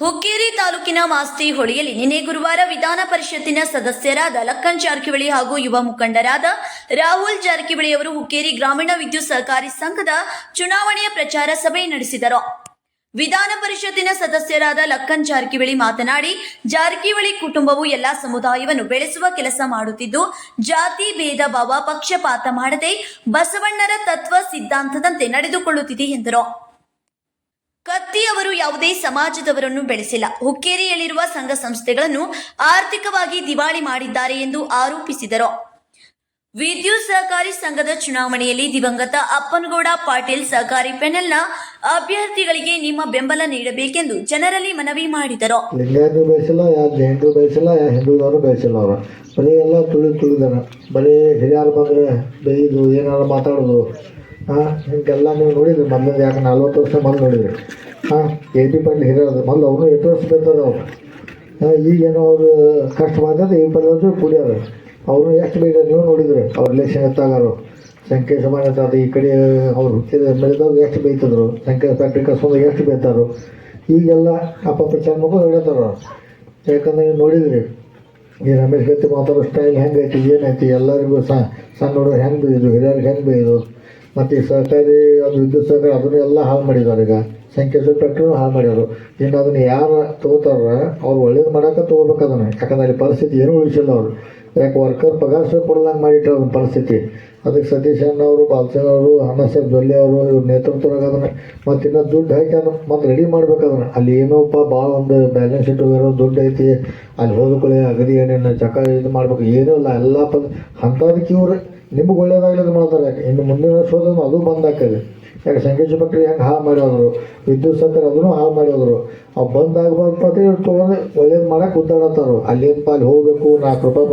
ಹುಕ್ಕೇರಿ ತಾಲೂಕಿನ ಮಾಸ್ತಿ ಹೊಳೆಯಲ್ಲಿ ನಿನ್ನೆ ಗುರುವಾರ ವಿಧಾನ ಪರಿಷತ್ತಿನ ಸದಸ್ಯರಾದ ಲಕ್ಕನ್ ಜಾರಕಿಹೊಳಿ ಹಾಗೂ ಯುವ ಮುಖಂಡರಾದ ರಾಹುಲ್ ಜಾರಕಿಹೊಳಿ ಅವರು ಹುಕ್ಕೇರಿ ಗ್ರಾಮೀಣ ವಿದ್ಯುತ್ ಸಹಕಾರಿ ಸಂಘದ ಚುನಾವಣೆಯ ಪ್ರಚಾರ ಸಭೆ ನಡೆಸಿದರು. ವಿಧಾನ ಪರಿಷತ್ತಿನ ಸದಸ್ಯರಾದ ಲಕ್ಕನ್ ಜಾರಕಿಹೊಳಿ ಮಾತನಾಡಿ, ಜಾರಕಿಹೊಳಿ ಕುಟುಂಬವು ಎಲ್ಲಾ ಸಮುದಾಯವನ್ನು ಬೆಳೆಸುವ ಕೆಲಸ ಮಾಡುತ್ತಿದ್ದು, ಜಾತಿ ಭೇದ ಭಾವ ಪಕ್ಷಪಾತ ಮಾಡದೆ ಬಸವಣ್ಣರ ತತ್ವ ಸಿದ್ಧಾಂತದಂತೆ ನಡೆದುಕೊಳ್ಳುತ್ತಿದೆ ಎಂದರು. ಕತ್ತಿ ಅವರು ಯಾವುದೇ ಸಮಾಜದವರನ್ನು ಬೆಳೆಸಿಲ್ಲ. ಹುಕ್ಕೇರಿಯಲ್ಲಿರುವ ಸಂಘ ಸಂಸ್ಥೆಗಳನ್ನು ಆರ್ಥಿಕವಾಗಿ ದಿವಾಳಿ ಮಾಡಿದ್ದಾರೆ ಎಂದು ಆರೋಪಿಸಿದರು. ವಿದ್ಯುತ್ ಸಹಕಾರಿ ಸಂಘದ ಚುನಾವಣೆಯಲ್ಲಿ ದಿವಂಗತ ಅಪ್ಪನಗೌಡ ಪಾಟೀಲ್ ಸಹಕಾರಿ ಪೆನಲ್ನ ಅಭ್ಯರ್ಥಿಗಳಿಗೆ ನಿಮ್ಮ ಬೆಂಬಲ ನೀಡಬೇಕೆಂದು ಜನರಲ್ಲಿ ಮನವಿ ಮಾಡಿದರು. ಲಿಂಗಾಯತರು ಬಯಸಿಲ್ಲ ಯಾರು ಜೈನರು ಬಯಸಿಲ್ಲ ಯಾರು ಹಿಂದೂದವರು ಬಯಸಿಲ್ಲ ಅವರು. ಬರೀ ಎಲ್ಲ ತುಳಿ ತುಳಿದಾರ ಬರೀ ಹಿರಿಯರು ಬಂದರೆ ಬೈದು ಏನಾರು ಮಾತಾಡೋದು. ಹಾಂ, ಹಿಂಗೆಲ್ಲ ನೀವು ನೋಡಿದ್ರಿ ಮೊದಲು ಯಾಕೆ ನಲ್ವತ್ತು ವರ್ಷ ಮೊದಲು ನೋಡಿದ್ರಿ. ಹಾಂ ಎ ಪಿ ಪಾಟೀಲ್ ಹಿರಿಯರು ಮೊದಲು ಅವರು ಎಷ್ಟು ವರ್ಷ ಬೇಕದ ಅವ್ರು ಹಾಂ ಈಗೇನೋ ಅವರು ಕಷ್ಟ ಮಾಡಿದ್ರೆ ಈ ವರ್ಷ ಕುಡಿಯೋರು. ಅವರು ಎಷ್ಟು ಬೇಗ ನೀವು ನೋಡಿದ್ರಿ, ಅವ್ರ ರಿಲೇಷನ್ ಎತ್ತಾಗಾರು. ಸಮಾನ ಅದು ಈ ಕಡೆ ಅವ್ರು ಹುಟ್ಟಿದ ಬೆಳೆದವ್ರು ಎಷ್ಟು ಬೈತಿದ್ರು ಸಂಖ್ಯೆ ಫ್ಯಾಕ್ಟ್ರಿ ಕಸ್ಕೊಂಡು ಎಷ್ಟು ಬೈತಾರು ಈಗೆಲ್ಲ ಅಪ್ಪ ಪ್ರಚಾರ ಮಕ್ಕಳು ಹೇಳ್ತಾರ ಯಾಕಂದ್ರೆ ನೀವು ನೋಡಿದ್ರಿ, ಈ ರಮೇಶ್ ಗತಿ ಮಾತಾಡೋ ಸ್ಟೈಲ್ ಹೆಂಗೈತಿ ಏನೈತಿ ಎಲ್ಲರಿಗೂ ಸಣ್ಣ ಹುಡುಗರು ಹೆಂಗೆ ಬೈದು ಹಿರಿಯರಿಗೆ ಹೆಂಗೆ ಬೈದು ಮತ್ತು ಈ ಸರ್ಕಾರಿ ಅದು ವಿದ್ಯುತ್ ಸರ್ಕಾರ ಅದನ್ನು ಎಲ್ಲ ಹಾಳು ಮಾಡಿದ್ದಾರೆ ಈಗ. ಸಂಖ್ಯೆ ಫ್ಯಾಕ್ಟ್ರಿನೂ ಹಾಳು ಮಾಡಿದರು ಇನ್ನು ಅದನ್ನು ಯಾರು ತೊಗೋತಾರ? ಅವ್ರು ಒಳ್ಳೇದು ಮಾಡೋಕೆ ತೊಗೋಬೇಕು ಅದನ್ನು. ಯಾಕಂದ್ರೆ ಅಲ್ಲಿ ಪರಿಸ್ಥಿತಿ ಏನು ಉಳಿಸಿಲ್ಲ ಅವರು. ಯಾಕೆ ವರ್ಕರ್ ಪಗಾರ ಸಹ ಕೊಡದಂಗೆ ಮಾಡಿಟ್ರು ಅದನ್ನ ಪರಿಸ್ಥಿತಿ. ಅದಕ್ಕೆ ಸತೀಶ್ ಅವರು ಬಾಲ್ಸನ್ ಅವರು ಅಣ್ಣಸಾಹೇಬ್ ಜೊಲ್ಲೆ ಅವರು ಇವ್ರ ನೇತೃತ್ವದಾಗ ಅದನ್ನು ಮತ್ತು ಇನ್ನೂ ದುಡ್ಡು ಹಾಕಿ ಅದನ್ನು ಮತ್ತೆ ರೆಡಿ ಮಾಡ್ಬೇಕು ಅದನ್ನು. ಅಲ್ಲಿ ಏನೋಪ್ಪ ಭಾಳ ಒಂದು ಬ್ಯಾಲೆನ್ಸ್ ಶೀಟ್ ಇರೋ ದುಡ್ಡು ಐತಿ. ಅಲ್ಲಿ ಹೋದ್ಕೊಳ್ಳಿ ಅಗದಿ ಏನೇನು ಚಕ ಇದು ಮಾಡ್ಬೇಕು. ಏನೂ ಇಲ್ಲ. ಎಲ್ಲ ಪದ ಅಂಥದಕ್ಕೆ ಇವ್ರು ನಿಮ್ಗೆ ಒಳ್ಳೇದಾಗಲಿ ಮಾಡ್ತಾರೆ ಯಾಕೆ? ಇನ್ನು ಮುಂದಿನ ವರ್ಷೋದನ್ನು ಅದು ಬಂದ್ ಹಾಕಿದೆ ಯಾಕೆ ಸಂಗೀತ ಭಟ್ರು ಹೆಂಗೆ ಹಾಳು ಮಾಡಿದ್ರು ವಿದ್ಯುತ್ ಸಕ್ಕರೆ ಅದನ್ನು ಹಾಳು ಮಾಡಿದ್ರು ಅವು ಬಂದ್ ಆಗ್ಬಾರ್ದು ಇವ್ರು ತೊಗೊಂಡು ಒಳ್ಳೇದು ಮಾಡಕ್ಕೆ ಉದ್ದಾಡತ್ತಾರು ಅಲ್ಲಿ ಏನಪ್ಪ ಅಲ್ಲಿ ಹೋಗಬೇಕು ನಾಲ್ಕು ರೂಪಾಯಿ